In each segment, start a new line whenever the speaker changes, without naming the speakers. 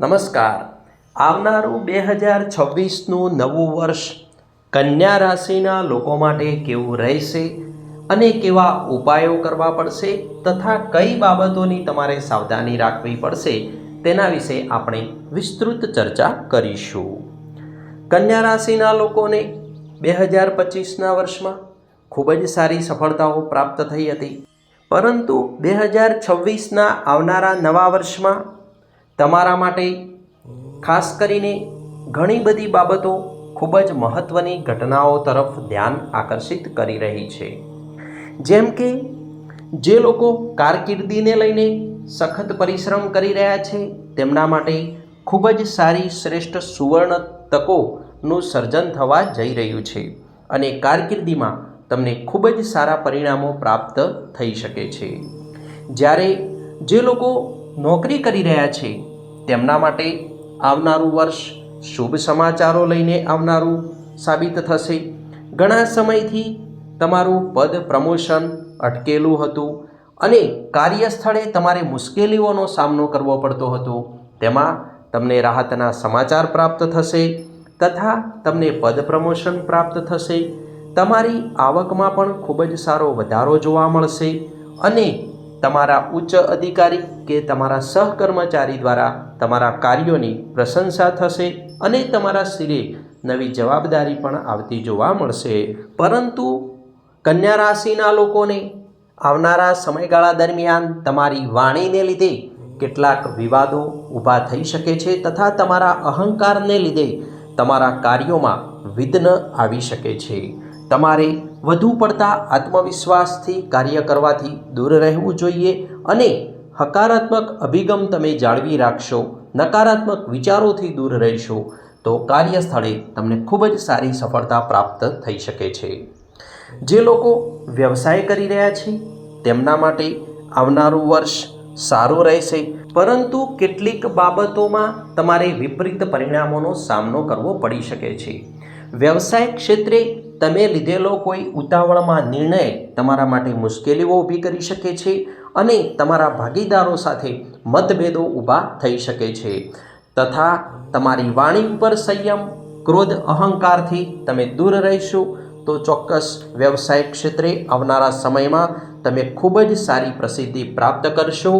નમસ્કાર. આવનારું બે હજાર છવ્વીસનું નવું વર્ષ કન્યા રાશિના લોકો માટે કેવું રહેશે અને કેવા ઉપાયો કરવા પડશે તથા કઈ બાબતોની તમારે સાવધાની રાખવી પડશે તેના વિશે આપણે વિસ્તૃત ચર્ચા કરીશું. કન્યા રાશિના લોકોને બે હજાર પચીસના વર્ષમાં ખૂબ જ સારી સફળતાઓ પ્રાપ્ત થઈ હતી. પરંતુ બે હજાર છવ્વીસના આવનારા નવા વર્ષમાં તમારા માટે ખાસ કરીને ઘણી બધી બાબતો ખૂબ જ મહત્ત્વની ઘટનાઓ તરફ ધ્યાન આકર્ષિત કરી રહી છે. જેમ કે, જે લોકો કારકિર્દીને લઈને સખત પરિશ્રમ કરી રહ્યા છે, તેમના માટે ખૂબ જ સારી શ્રેષ્ઠ સુવર્ણ તકોનું સર્જન થવા જઈ રહ્યું છે અને કારકિર્દીમાં તમને ખૂબ જ સારા પરિણામો પ્રાપ્ત થઈ શકે છે. જ્યારે જે લોકો નોકરી કરી રહ્યા છે તેમના માટે આવનારું વર્ષ શુભ સમાચારો લઈને આવનારું સાબિત થશે. ઘણા સમયથી તમારું પદ પ્રમોશન અટકેલું હતું અને કાર્યસ્થળે તમારે મુશ્કેલીઓનો સામનો કરવો પડતો હતો. તેમાં તમને રાહતના સમાચાર પ્રાપ્ત થશે તથા તમને પદ પ્રમોશન પ્રાપ્ત થશે. તમારી આવકમાં પણ ખૂબ જ સારો વધારો જોવા મળશે અને તમારા ઉચ્ચ અધિકારી કે તમારા સહકર્મચારી દ્વારા તમારા કાર્યોની પ્રશંસા થશે અને તમારા શિરે નવી જવાબદારી પણ આવતી જોવા મળશે. પરંતુ કન્યા રાશિના લોકોને આવનારા સમયગાળા દરમિયાન તમારી વાણીને લીધે કેટલાક વિવાદો ઊભા થઈ શકે છે તથા તમારા અહંકારને લીધે તમારા કાર્યોમાં વિઘ્ન આવી શકે છે. તમારે વધુ પડતા આત્મવિશ્વાસથી કાર્ય કરવાથી દૂર રહેવું જોઈએ અને હકારાત્મક અભિગમ તમે જાળવી રાખશો, નકારાત્મક વિચારોથી દૂર રહેશો, તો કાર્યસ્થળે તમને ખૂબ જ સારી સફળતા પ્રાપ્ત થઈ શકે છે. જે લોકો વ્યવસાય કરી રહ્યા છે, તેમના માટે આવનારું વર્ષ સારું રહેશે, પરંતુ કેટલીક બાબતોમાં તમારે વિપરીત પરિણામોનો સામનો કરવો પડી શકે છે. વ્યવસાય ક્ષેત્રે તમે લીધેલો કોઈ ઉતાવળમાં નિર્ણય તમારા માટે મુશ્કેલીઓ ઊભી કરી શકે છે અને તમારા ભાગીદારો સાથે મતભેદો ઊભા થઈ શકે છે. તથા તમારી વાણી ઉપર સંયમ, ક્રોધ, અહંકારથી તમે દૂર રહેશો, તો ચોક્કસ વ્યવસાય ક્ષેત્રે આવનારા સમયમાં તમે ખૂબ જ સારી પ્રસિદ્ધિ પ્રાપ્ત કરશો,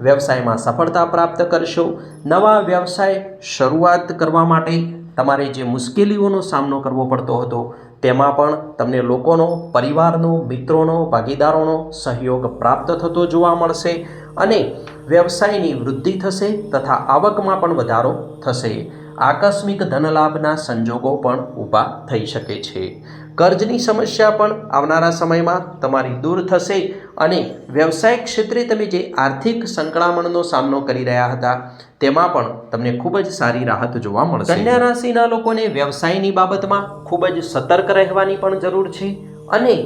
વ્યવસાયમાં સફળતા પ્રાપ્ત કરશો, નવા વ્યવસાય શરૂઆત કરવા માટે તમારે જે મુશ્કેલીઓનો સામનો કરવો પડતો હતો તેમાં પણ તમને લોકોનો, પરિવારનો, મિત્રોનો, ભાગીદારોનો સહયોગ પ્રાપ્ત થતો જોવા મળશે અને વ્યવસાયની વૃદ્ધિ થશે તથા આવકમાં પણ વધારો થશે. આકસ્મિક ધનલાભના સંજોગો પણ ઊભા થઈ શકે છે. કર્જની સમસ્યા પણ આવનારા સમયમાં તમારી દૂર થશે અને વ્યવસાયિક ક્ષેત્રે તમે જે આર્થિક સંકળામણનો સામનો કરી રહ્યા હતા, તેમાં પણ તમને ખૂબ જ સારી રાહત જોવા મળશે. કન્યા રાશિના લોકોને વ્યવસાયની બાબતમાં ખૂબ જ સતર્ક રહેવાની પણ જરૂર છે અને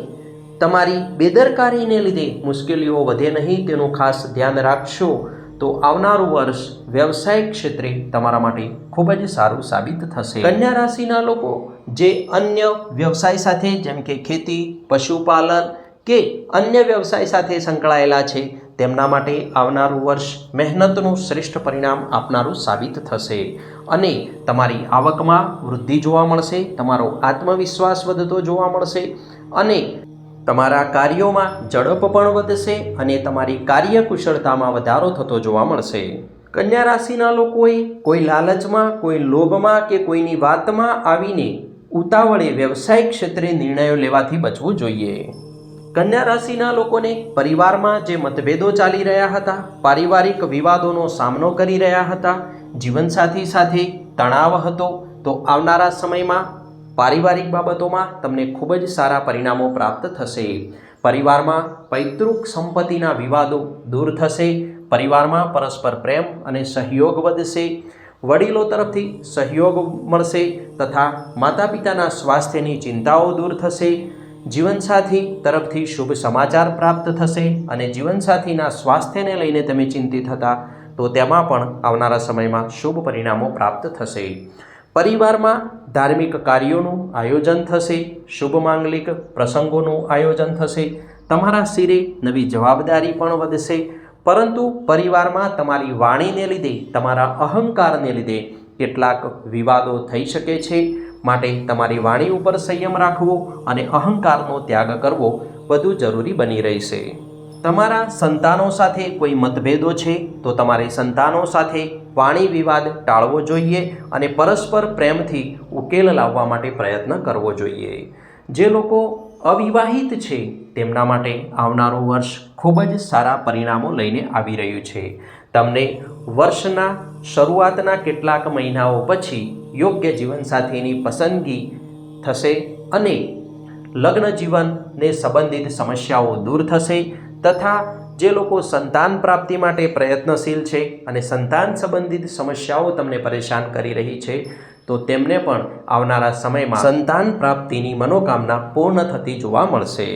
તમારી બેદરકારીને લીધે મુશ્કેલીઓ વધે નહીં, તેનું ખાસ ધ્યાન રાખશો. તો આવનારું વર્ષ વ્યવસાયિક ક્ષેત્રે તમારા માટે ખૂબ જ સારું સાબિત થશે. કન્યા રાશિના લોકો જે અન્ય વ્યવસાય સાથે જેમ કે ખેતી, પશુપાલન કે અન્ય વ્યવસાય સાથે સંકળાયેલા છે, તેમના માટે આવનારું વર્ષ મહેનતનું શ્રેષ્ઠ પરિણામ આપનારું સાબિત થશે. અને તમારી આવકમાં વૃદ્ધિ જોવા મળશે, તમારો આત્મવિશ્વાસ વધતો જોવા મળશે અને તમારા કાર્યોમાં ઝડપ પણ વધશે અને તમારી કાર્યકુશળતામાં વધારો થતો જોવા મળશે. કન્યા રાશિના લોકોએ કોઈ લાલચમાં, કોઈ લોભમાં કે કોઈની વાતમાં આવીને ઉતાવળે વ્યવસાયિક ક્ષેત્રે નિર્ણયો લેવાથી બચવું જોઈએ. કન્યા રાશિના લોકોને પરિવારમાં જે મતભેદો ચાલી રહ્યા હતા, પારિવારિક વિવાદોનો સામનો કરી રહ્યા હતા, જીવનસાથી સાથે તણાવ હતો, તો આવનારા સમયમાં પારિવારિક બાબતોમાં તમને ખૂબ જ સારા પરિણામો પ્રાપ્ત થશે. પરિવારમાં પૈતૃક સંપત્તિના વિવાદો દૂર થશે. પરિવારમાં પરસ્પર પ્રેમ અને સહયોગ વધશે. વડીલો તરફથી સહયોગ મળશે તથા માતા પિતાના સ્વાસ્થ્યની ચિંતાઓ દૂર થશે. જીવનસાથી તરફથી શુભ સમાચાર પ્રાપ્ત થશે અને જીવનસાથીના સ્વાસ્થ્યને લઈને તમે ચિંતિત હતા તો તેમાં પણ આવનારા સમયમાં શુભ પરિણામો પ્રાપ્ત થશે. પરિવારમાં ધાર્મિક કાર્યોનું આયોજન થશે, શુભ માંગલિક પ્રસંગોનું આયોજન થશે, તમારા શિરે નવી જવાબદારી પણ વધશે, પરંતુ પરિવારમાં તમારી વાણીને લીધે, તમારા અહંકારને લીધે કેટલાક વિવાદો થઈ શકે છે. માટે તમારી વાણી ઉપર સંયમ રાખવો અને અહંકારનો ત્યાગ કરવો વધુ જરૂરી બની રહેશે. તમારા સંતાનો સાથે કોઈ મતભેદો છે, તો તમારે સંતાનો સાથે વાણી વિવાદ ટાળવો જોઈએ અને પરસ્પર પ્રેમથી ઉકેલ લાવવા માટે પ્રયત્ન કરવો જોઈએ. જે લોકો અવિવાહિત છે, તેમના માટે આવનારું વર્ષ ખૂબ જ સારા પરિણામો લઈને આવી રહ્યું છે. તમને વર્ષના શરૂઆતના કેટલાક મહિનાઓ પછી યોગ્ય જીવનસાથીની પસંદગી થશે અને લગ્ન જીવનને સંબંધિત સમસ્યાઓ દૂર થશે. તથા જે લોકો સંતાન પ્રાપ્તિ માટે પ્રયત્નશીલ છે અને સંતાન સંબંધિત સમસ્યાઓ તમને પરેશાન કરી રહી છે, તો તેમને પણ આવનારા સમયમાં સંતાન પ્રાપ્તિની મનોકામના પૂર્ણ થતી જોવા મળશે.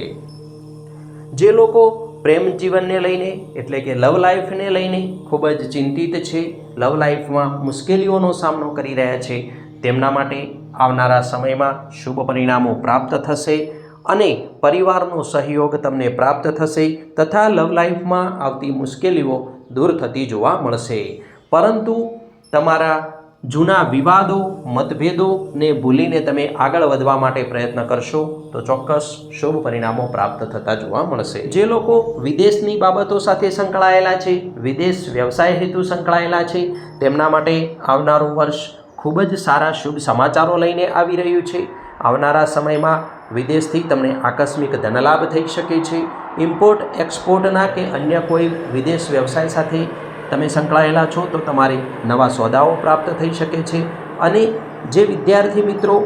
જે લોકો પ્રેમ જીવનને લઈને, એટલે કે લવ લાઈફને લઈને ખૂબ જ ચિંતિત છે, લવ લાઈફમાં મુશ્કેલીઓનો સામનો કરી રહ્યા છે, તેમના માટે આવનારા સમયમાં શુભ પરિણામો પ્રાપ્ત થશે અને પરિવારનો સહયોગ તમને પ્રાપ્ત થશે તથા લવ લાઈફમાં આવતી મુશ્કેલીઓ દૂર થતી જોવા મળશે. પરંતુ તમારા જૂના વિવાદો મતભેદોને ભૂલીને તમે આગળ વધવા માટે પ્રયત્ન કરશો તો ચોક્કસ શુભ પરિણામો પ્રાપ્ત થતા જોવા મળશે. જે લોકો વિદેશની બાબતો સાથે સંકળાયેલા છે, વિદેશ વ્યવસાય હેતુ સંકળાયેલા છે, તેમના માટે આવનારું વર્ષ ખૂબ જ સારા શુભ સમાચારો લઈને આવી રહ્યું છે. આવનારા સમયમાં વિદેશથી તમને આકસ્મિક ધનલાભ થઈ શકે છે. ઇમ્પોર્ટ એક્સપોર્ટના કે અન્ય કોઈ વિદેશ વ્યવસાય સાથે તમે સંકળાયેલા છો તો તમારે નવા સોદાઓ પ્રાપ્ત થઈ શકે છે. અને જે વિદ્યાર્થી મિત્રો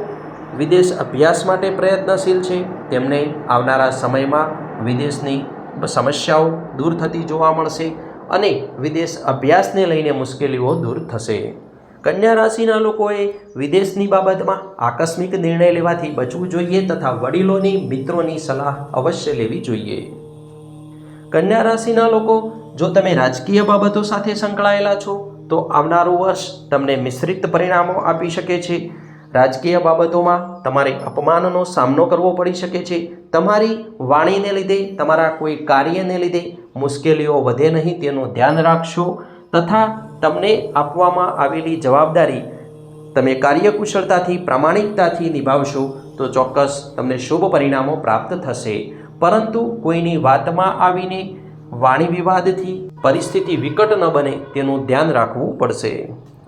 વિદેશ અભ્યાસ માટે પ્રયત્નશીલ છે, તેમને આવનારા સમયમાં વિદેશની સમસ્યાઓ દૂર થતી જોવા મળશે અને વિદેશ અભ્યાસને લઈને મુશ્કેલીઓ દૂર થશે. કન્યા રાશિના લોકોએ વિદેશની બાબતમાં આકસ્મિક નિર્ણય લેવાથી બચવું જોઈએ તથા વડીલોની, મિત્રોની સલાહ અવશ્ય લેવી જોઈએ. કન્યા રાશિના લોકો, જો તમે રાજકીય બાબતો સાથે સંકળાયેલા છો, તો આવનારું વર્ષ તમને મિશ્રિત પરિણામો આપી શકે છે. રાજકીય બાબતોમાં તમારે અપમાનનો સામનો કરવો પડી શકે છે. તમારી વાણીને લીધે, તમારા કોઈ કાર્યને લીધે મુશ્કેલીઓ વધે નહીં, તેનું ધ્યાન રાખશો. તથા તમને આપવામાં આવેલી જવાબદારી તમે કાર્યકુશળતાથી, પ્રામાણિકતાથી નિભાવશો, તો ચોક્કસ તમને શુભ પરિણામો પ્રાપ્ત થશે. પરંતુ કોઈની વાતમાં આવીને વાણી વિવાદથી પરિસ્થિતિ વિકટ ન બને તેનું ધ્યાન રાખવું પડશે.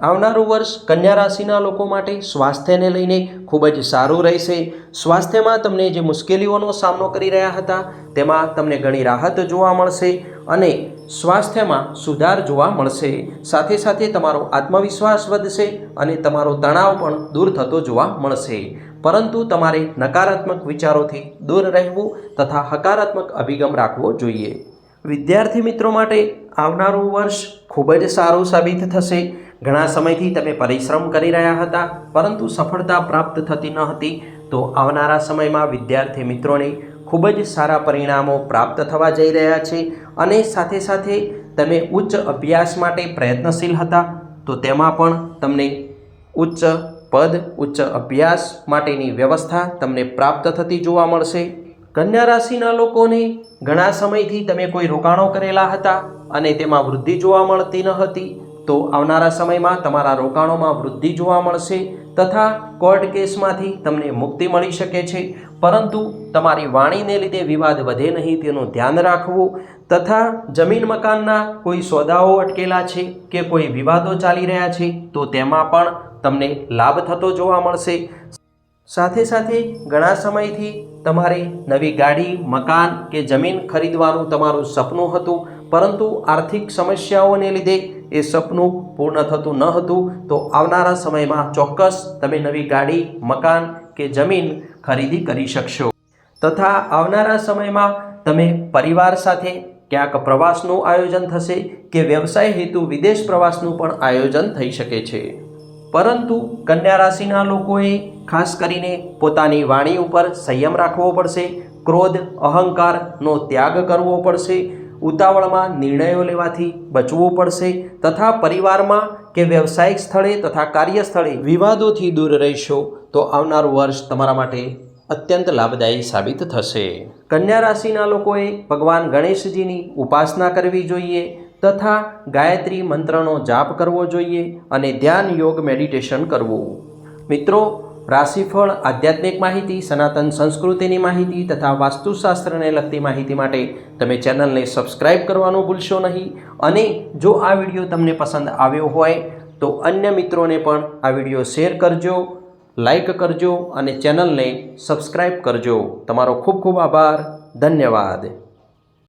આવનારું વર્ષ કન્યા રાશિના લોકો માટે સ્વાસ્થ્યને લઈને ખૂબ જ સારું રહેશે. સ્વાસ્થ્યમાં તમને જે મુશ્કેલીઓનો સામનો કરી રહ્યા હતા, તેમાં તમને ઘણી રાહત જોવા મળશે અને સ્વાસ્થ્યમાં સુધાર જોવા મળશે. સાથે સાથે તમારો આત્મવિશ્વાસ વધશે અને તમારો તણાવ પણ દૂર થતો જોવા મળશે. પરંતુ તમારે નકારાત્મક વિચારોથી દૂર રહેવું તથા હકારાત્મક અભિગમ રાખવો જોઈએ. વિદ્યાર્થી મિત્રો માટે આવનારું વર્ષ ખૂબ જ સારું સાબિત થશે. ઘણા સમયથી તમે પરિશ્રમ કરી રહ્યા હતા, પરંતુ સફળતા પ્રાપ્ત થતી ન હતી. તો આવનારા સમયમાં વિદ્યાર્થી મિત્રોને ખૂબ જ સારા પરિણામો પ્રાપ્ત થવા જઈ રહ્યા છે અને સાથે સાથે તમે ઉચ્ચ અભ્યાસ માટે પ્રયત્નશીલ હતા, તો તેમાં પણ તમને ઉચ્ચ પદ, ઉચ્ચ અભ્યાસ માટેની વ્યવસ્થા તમને પ્રાપ્ત થતી જોવા મળશે. કન્યા રાશિના લોકોને ઘણા સમયથી તમે કોઈ રોકાણો કરેલા હતા અને તેમાં વૃદ્ધિ જોવા મળતી ન હતી, તો આવનારા સમયમાં તમારા રોકાણોમાં વૃદ્ધિ જોવા મળશે. તથા કોર્ટ કેસમાંથી તમને મુક્તિ મળી શકે છે. પરંતુ તમારી વાણીને લીધે વિવાદ વધે નહીં તેનું ધ્યાન રાખવું તથા જમીન મકાનના કોઈ સોદાઓ અટકેલા છે કે કોઈ વિવાદો ચાલી રહ્યા છે તો તેમાં પણ તમને લાભ થતો જોવા મળશે. સાથે સાથે ઘણા સમયથી તમારે નવી ગાડી, મકાન કે જમીન ખરીદવાનું તમારું સપનું હતું. પરંતુ આર્થિક સમસ્યાઓને લીધે એ સપનું પૂર્ણ થતું ન હતું, તો આવનારા સમયમાં ચોક્કસ તમે નવી ગાડી, મકાન કે જમીન ખરીદી કરી શકશો. તથા આવનારા સમયમાં તમે પરિવાર સાથે ક્યાંક પ્રવાસનું આયોજન થશે કે વ્યવસાય હેતુ વિદેશ પ્રવાસનું પણ આયોજન થઈ શકે છે. પરંતુ કન્યા રાશિના લોકોએ ખાસ કરીને પોતાની વાણી ઉપર સંયમ રાખવો પડશે, ક્રોધ, અહંકારનો ત્યાગ કરવો પડશે ઉતાવળમાં નિર્ણયો લેવાથી બચવું પડશે તથા પરિવારમાં કે વ્યવસાયિક સ્થળે તથા કાર્યસ્થળે વિવાદોથી દૂર રહેશો તો આવનારું વર્ષ તમારા માટે અત્યંત લાભદાયી સાબિત થશે. કન્યા રાશિના લોકોએ ભગવાન ગણેશજીની ઉપાસના કરવી જોઈએ તથા ગાયત્રી મંત્રનો જાપ કરવો જોઈએ અને ધ્યાન યોગ મેડિટેશન કરવું. મિત્રો રાશિફળ, આધ્યાત્મિક માહિતી, સનાતન સંસ્કૃતિની માહિતી તથા વાસ્તુશાસ્ત્રને લગતી માહિતી માટે તમે ચેનલને સબસ્ક્રાઇબ કરવાનું ભૂલશો નહીં. અને જો આ વીડિયો તમને પસંદ આવ્યો હોય, તો અન્ય મિત્રોને પણ આ વીડિયો શેર કરજો લાઈક કરજો અને ચેનલને સબસ્ક્રાઇબ કરજો. તમારો ખૂબ ખૂબ આભાર. ધન્યવાદ.